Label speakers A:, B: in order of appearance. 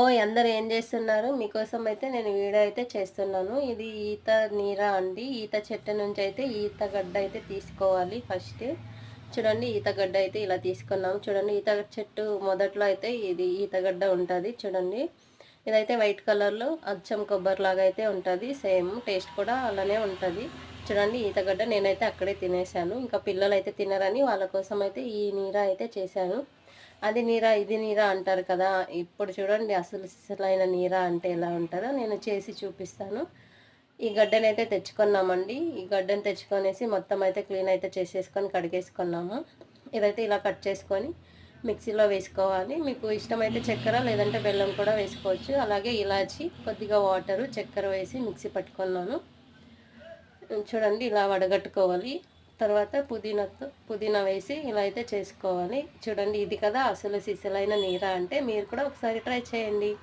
A: ఓ అందరు ఏం చేస్తున్నారు? మీకోసం అయితే నేను వీడియో అయితే చేస్తున్నాను. ఇది ఈత నీర అండి. ఈత చెట్టు నుంచి అయితే ఈత గడ్డ అయితే తీసుకోవాలి ఫస్ట్. చూడండి ఈతగడ్డ అయితే ఇలా తీసుకున్నాము. చూడండి ఈత చెట్టు మొదట్లో అయితే ఇది ఈతగడ్డ ఉంటుంది. చూడండి ఇదైతే వైట్ కలర్లో అచ్చం కొబ్బరిలాగా అయితే ఉంటుంది. సేమ్ టేస్ట్ కూడా అలానే ఉంటుంది. చూడండి ఈతగడ్డ నేనైతే అక్కడే తినేసాను ఇంకా పిల్లలు అయితే తినరని వాళ్ళ కోసం అయితే ఈ నీర అయితే చేశాను. అది నీరా ఇది నీరా అంటారు కదా. ఇప్పుడు చూడండి అసలు సిసలైన నీరా అంటే ఎలా ఉంటుందో నేను చేసి చూపిస్తాను. ఈ గడ్డని అయితే తెచ్చుకున్నామండి. ఈ గడ్డని తెచ్చుకొనేసి మొత్తం అయితే క్లీన్ అయితే చేసేసుకొని కడిగేసుకున్నాము. ఇదైతే ఇలా కట్ చేసుకొని మిక్సీలో వేసుకోవాలి. మీకు ఇష్టమైతే చక్కెర లేదంటే బెల్లం కూడా వేసుకోవచ్చు. అలాగే ఇలాచి కొద్దిగా వాటరు చక్కెర వేసి మిక్సీ పట్టుకున్నాను. చూడండి ఇలా వడగట్టుకోవాలి. తర్వాత పుదీనాతో పుదీనా వేసి ఇలా అయితే చేసుకోవాలి. చూడండి ఇది కదా అసలు సిసలైన నీరా అంటే మీరు కూడా ఒకసారి ట్రై చేయండి.